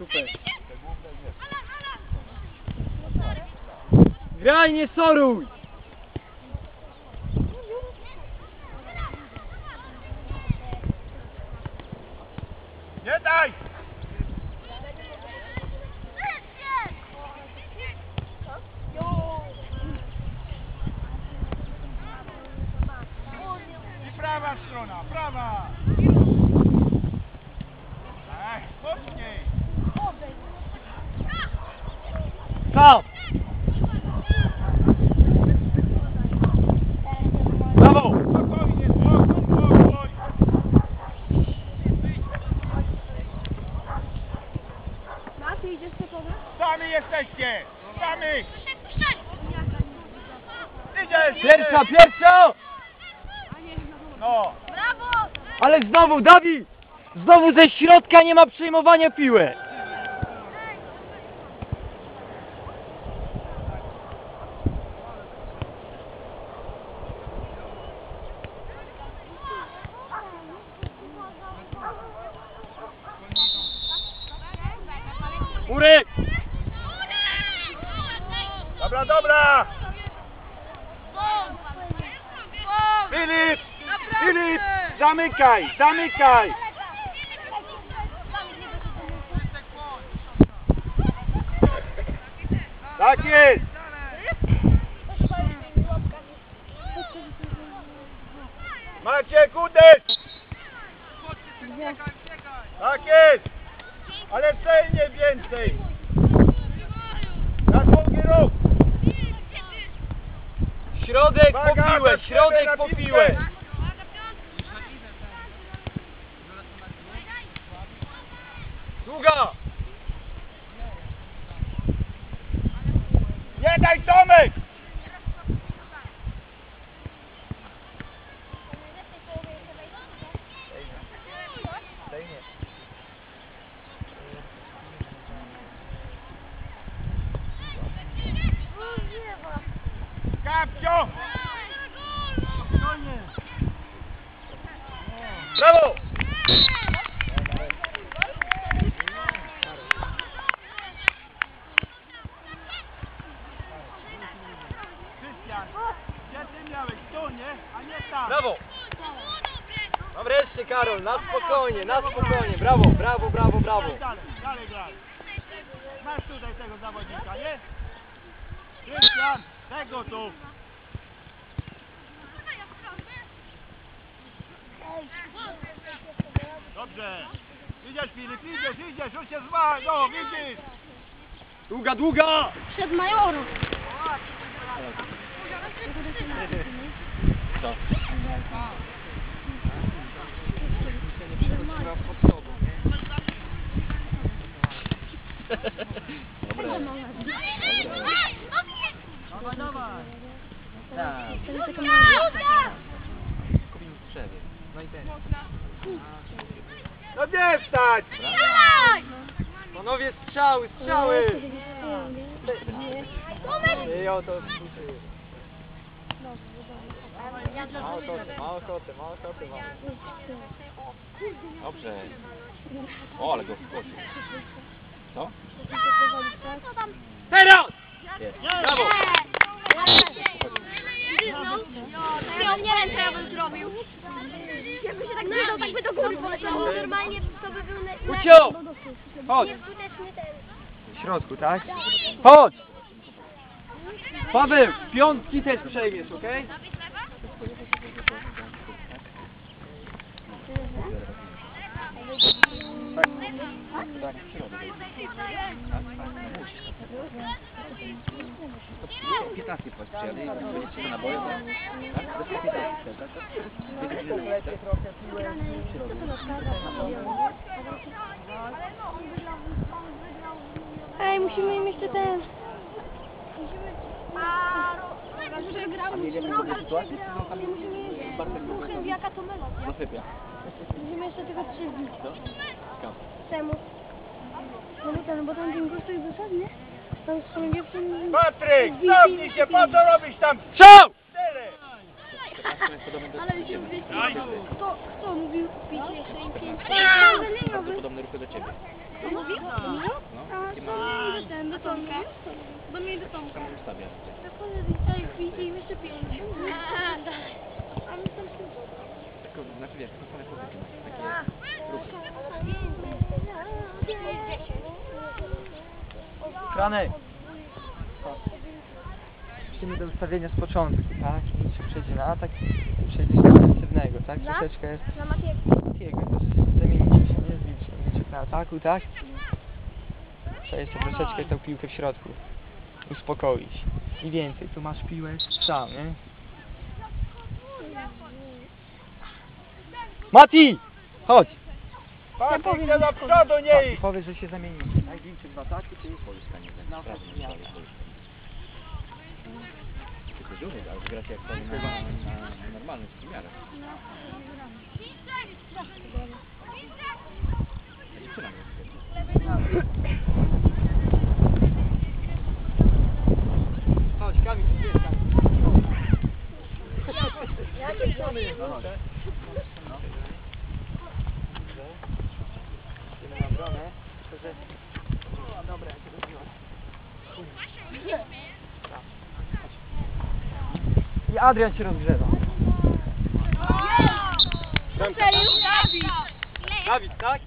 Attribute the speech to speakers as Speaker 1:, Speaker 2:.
Speaker 1: super. Graj, nie soruj!
Speaker 2: Nie daj! Prawa strona, prawa!
Speaker 1: Pierwsza, pierwsza!
Speaker 2: No!
Speaker 3: Brawo!
Speaker 1: Ale znowu, Dawid! Znowu ze środka nie ma przejmowania piły! Murek!
Speaker 2: Dobra, dobra! Filip! Filip! Zamykaj, zamykaj! Tak jest! Maciek, uderz! Tak jest! Ale celnie więcej! Na długi ruch!
Speaker 1: Środek po
Speaker 2: Uwaga,
Speaker 1: piłę,
Speaker 2: za
Speaker 1: środek
Speaker 2: siebie na
Speaker 1: po
Speaker 2: piłkę.
Speaker 1: piłę! Długa!
Speaker 2: Nie daj Tomek! Kapcio!
Speaker 1: Brawo!
Speaker 2: Krystian, gdzie ty miałeś? Tu, nie? A nie tam.
Speaker 1: Brawo! No wreszcie Karol, na spokojnie, na spokojnie, brawo, brawo, brawo, brawo.
Speaker 2: Dalej, dalej, dalej graj. Masz tutaj tego zawodnika, nie? Krystian, tego tu. Dobrze. Idziesz Filip, idziesz, idziesz, już się zła, no widzisz.
Speaker 1: Długa, długa!
Speaker 3: Przed majorą.
Speaker 1: Co?
Speaker 2: Dawaj, dawaj.
Speaker 1: Tak,
Speaker 3: mała
Speaker 1: kupimy strzewie. No i ten.
Speaker 2: No nie wstać.
Speaker 1: Panowie strzały, strzały! I oto słyszy. Ma ochotę, ma ochotę, ma ochotę, ma Dobrze. O, ale go wskoczył. Co? Teraz! Brawo!
Speaker 3: Ja nie wiem, co ja bym zrobił. Jakby się tak wydał, tak by do góry poleciał. Normalnie to by był... na-
Speaker 1: Ucio! Chodź! W środku, tak? Chodź! Paweł, piątki też przejmiesz, okej? Tak, tak, w środek. 15 płać przyjadę i będziecie na boju, tak? Tak? Bez 15, tak? Tak? W środku.
Speaker 3: Ej, musimy im jeszcze ten... Przegrał.
Speaker 1: A co no tam Bartek
Speaker 3: Musimy jaka to melodia.
Speaker 1: zasypia.
Speaker 3: Musimy jeszcze tylko trzy.
Speaker 1: No? Skąd?
Speaker 3: Temu. No bo ten, bo tam ten gościu wyszedł, nie? Tam z tą dziewczyną...
Speaker 2: Patryk, cofnij się, po co robisz tam cztery?
Speaker 3: Ale się.
Speaker 2: Daj.
Speaker 3: Kto, kto mówił pić jeszcze im pięć?
Speaker 1: Bardzo podobne ruchy do ciebie.
Speaker 3: Co mówił?
Speaker 4: No,
Speaker 3: do ten, do Tomka. Do mnie do Tomka. Do koledzy, tak, widzicie, i jeszcze pięć. A my tam
Speaker 4: Tylko, znaczy wiesz, to same chłopaki. Takie
Speaker 3: A.
Speaker 1: Franek. Musimy do ustawienia z początku, tak? I czy przejdzie na atak, przejdzie na defensywnego, tak?
Speaker 3: Na?
Speaker 1: Troszeczkę
Speaker 3: Na Matiego.
Speaker 1: Matiego, to zamienicie się, nie. Wilczek na ataku, tak? Trzeba jeszcze troszeczkę tą piłkę w środku uspokoić. I więcej, tu masz piłę, strzał, nie? Mati! Chodź!
Speaker 2: Patryk, ty do przodu nie idź!
Speaker 1: powiedz, że się zamienimy, tak? Wilczek w ataku, ty
Speaker 4: Pozyskanie
Speaker 1: No,
Speaker 4: tak. Prawym
Speaker 1: ja.
Speaker 4: strzale pozyskanie. Tylko żółty, ale gracie jak na, na, na normalnych wymiarach. Ja dziewczyna mnie
Speaker 1: Chodź, Kamil, jest Kamil. Tylko, że... Dobra, ja się rozbiłem. I Adrian się rozgrzewa. Dawid, tak?